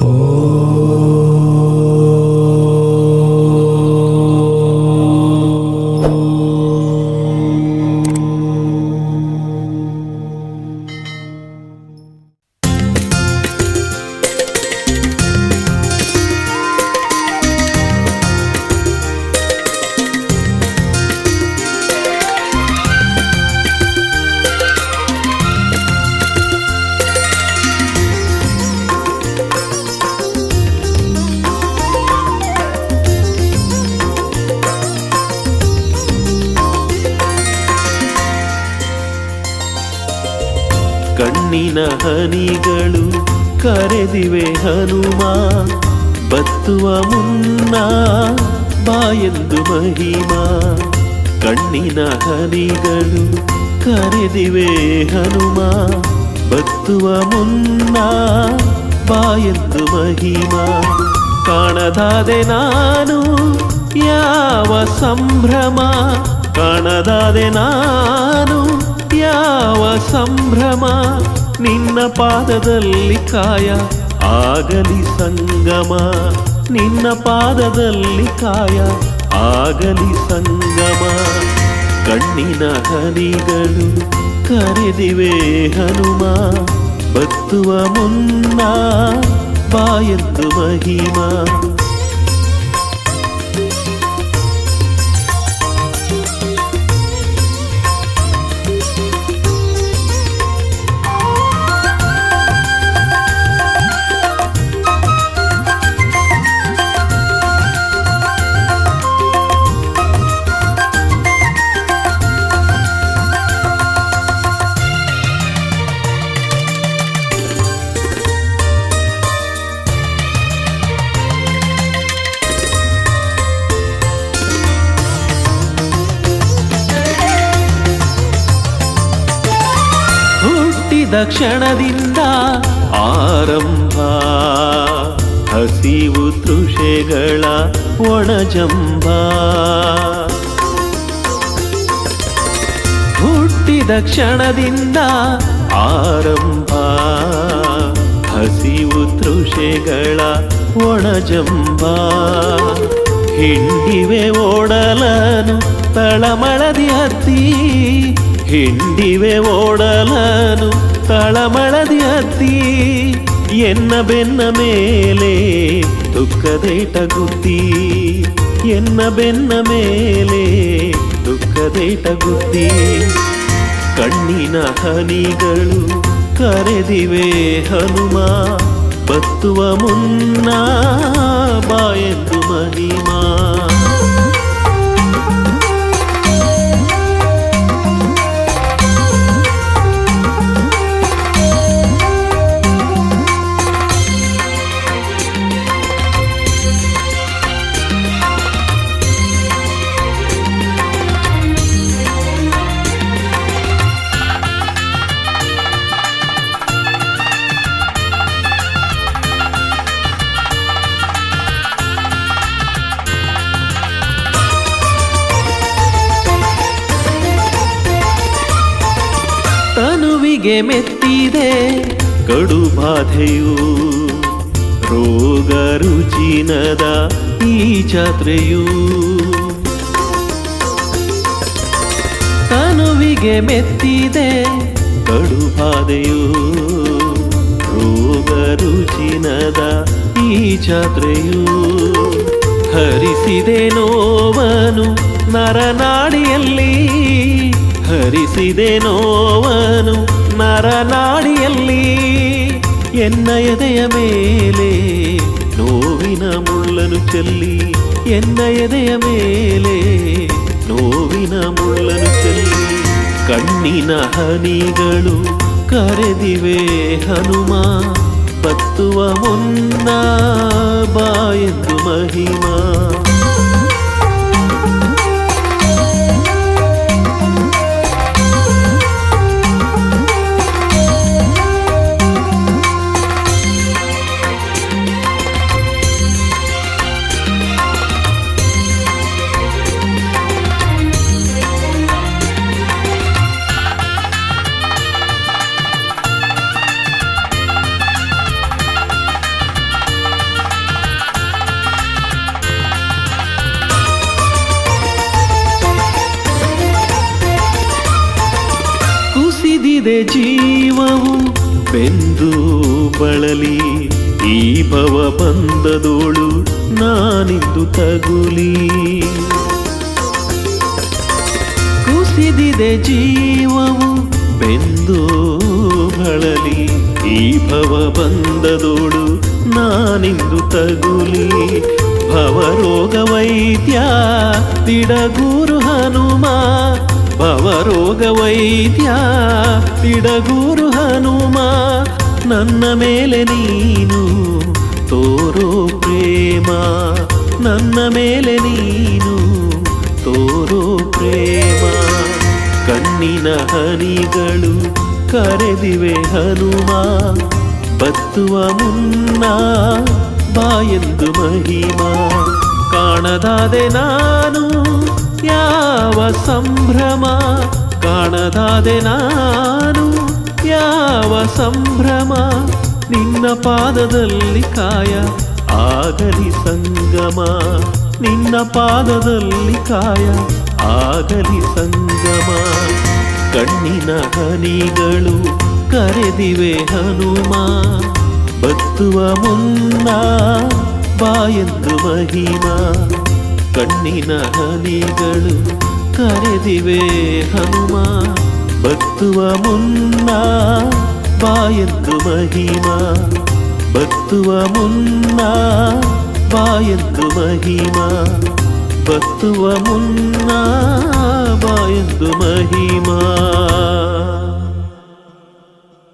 Oh. ಕಣ್ಣಿನ ಹನಿಗಳು ಕರೆದಿವೆ ಹನುಮ. ಬತ್ತುವ ಮುನ್ನ ಬಾಯೆಂದು ಮಹಿಮಾ. ಕಣ್ಣಿನ ಹನಿಗಳು ಕರೆದಿವೆ ಹನುಮ. ಬತ್ತುವ ಮುನ್ನ ಬಾಯೆಂದು ಮಹಿಮಾ. ಕಾಣದಾದೆ ನಾನು ಯಾವ ಸಂಭ್ರಮ. ಕಾಣದಾದೆ ನಾನು ಯಾವ ಸಂಭ್ರಮ ನಿನ್ನ ಪಾದದಲ್ಲಿ ಕಾಯ? ಆಗಲಿ ಸಂಗಮ, ನಿನ್ನ ಪಾದದಲ್ಲಿ ಕಾಯ. ಆಗಲಿ ಸಂಗಮ, ಕಣ್ಣಿನ ಹನಿಗಳು ಕರೆದಿವೆ ಹನುಮ. ಬತ್ತುವ ಮುನ್ನ ಬಾಯದ್ದು ಮಹಿಮಾ. ಹುಟ್ಟಿದ ಕ್ಷಣದಿಂದ ಆರಂಭ. ಹಸಿವು ತೃಷೆಗಳ ಒಣಜಂಬ ಹುಟ್ಟಿದ ಕ್ಷಣದಿಂದ ಆರಂಭ. ಹಸಿವು ತೃಷೆಗಳ ಒಣಜಂಬ ಹಿಂಡಿವೆ ಓಡಲನು ತಳಮಳದಿ ಹತ್ತಿ. ಹಿಂಡಿವೆ ಓಡಲನು ತಳಮಳದಿ ಹತ್ತಿ ಎನ್ನ ಬೆನ್ನ ಮೇಲೆ ದುಃಖದೇಟ ಗುತ್ತಿ ಎನ್ನ ಬೆನ್ನ ಮೇಲೆ ದುಃಖದೇಟ ಗುತ್ತಿ ಕಣ್ಣಿನ ಹನಿಗಳು ಕರೆದಿವೆ ಹನುಮ, ಬತ್ತುವ ಮುನ್ನ ತನುವಿಗೆ ಮೆತ್ತಿದೆ ಕಡು ಬಾಧೆಯು. ರೋಗ ರುಚಿನದ ಈ ಜಾತ್ರೆಯು. ತನುವಿಗೆ ಮೆತ್ತಿದೆ ಕಡು ಬಾಧೆಯು. ರೋಗ ರುಚಿನದ ಈ ಜಾತ್ರೆಯು. ಹರಿಸಿದೆ ನೋವನು ನರನಾಡಿಯಲ್ಲಿ. ಹರಿಸಿದೆ ನೋವನು ನರನಾಡಿಯಲ್ಲಿ ಎನ್ನ ಎದೆಯ ಮೇಲೆ ನೋವಿನ ಮುಳ್ಳನು ಚೆಲ್ಲಿ, ಎನ್ನ ಎದೆಯ ಮೇಲೆ ನೋವಿನ ಮುಳ್ಳನು ಚೆಲ್ಲಿ, ಕಣ್ಣಿನ ಹನಿಗಳು ಕರೆದಿವೆ ಹನುಮ, ಬತ್ತುವ ಮುನ್ನ ಬಾಯೆಂದು ಮಹಿಮಾ. ಕುಸಿದಿದೆ ಜೀವವು ಬೆಂದು ಬಳಲಿ, ಈ ಭವ ಬಂದದೋಳು ನಾನಿದ್ದು ತಗುಲಿ. ಕುಸಿದಿದೆ ಜೀವವು ಬೆಂದು ಬಳಲಿ, ಈ ಭವ ಬಂದದೋಳು ನಾನಿಂದು ತಗುಲಿ. ಭವರೋಗ ವೈದ್ಯ, ತಿಡಗೂರು ಹನುಮ ಭವರೋಗ ವೈದ್ಯ ತಿಡಗೂರು ಹನುಮ, ನನ್ನ ಮೇಲೆ ನೀನು ತೋರೋ ಪ್ರೇಮ, ನನ್ನ ಮೇಲೆ ನೀನು ತೋರೋ ಪ್ರೇಮ. ಕಣ್ಣಿನ ಹನಿಗಳು ಕರೆದಿವೆ ಹನುಮ, ಬತ್ತುವ ಮುನ್ನ ಬಾಯಂದು ಮಹಿಮ. ಕಾಣದಾದೆ ನಾನು ಯಾವ ಸಂಭ್ರಮ ಕಾಣದಾದೆ ನಾನು? ಯಾವ ಸಂಭ್ರಮ ನಿನ್ನ ಪಾದದಲ್ಲಿ ಕಾಯ? ಆಗಲಿ ಸಂಗಮ, ನಿನ್ನ ಪಾದದಲ್ಲಿ ಕಾಯ. ಆಗಲಿ ಸಂಗಮ, ಕಣ್ಣಿನ ಹನಿಗಳು ಕರೆದಿವೆ ಹನುಮ. ಬತ್ತುವ ಮುನ್ನ ಬಾಯೆಂದು ಮಹಿಮ ಕಣ್ಣಿನ ಹನಿಗಳು ಕರೆದಿವೆ ಹನುಮ ಬತ್ತುವ ಮುನ್ನ ಬಾಯೆಂದು ಮಹಿಮ ಬತ್ತುವ ಮುನ್ನ ಬಾಯೆಂದು ಮಹಿಮ ಬತ್ತುವ ಮುನ್ನ ಬಾಯೆಂದು ಮಹಿಮಾ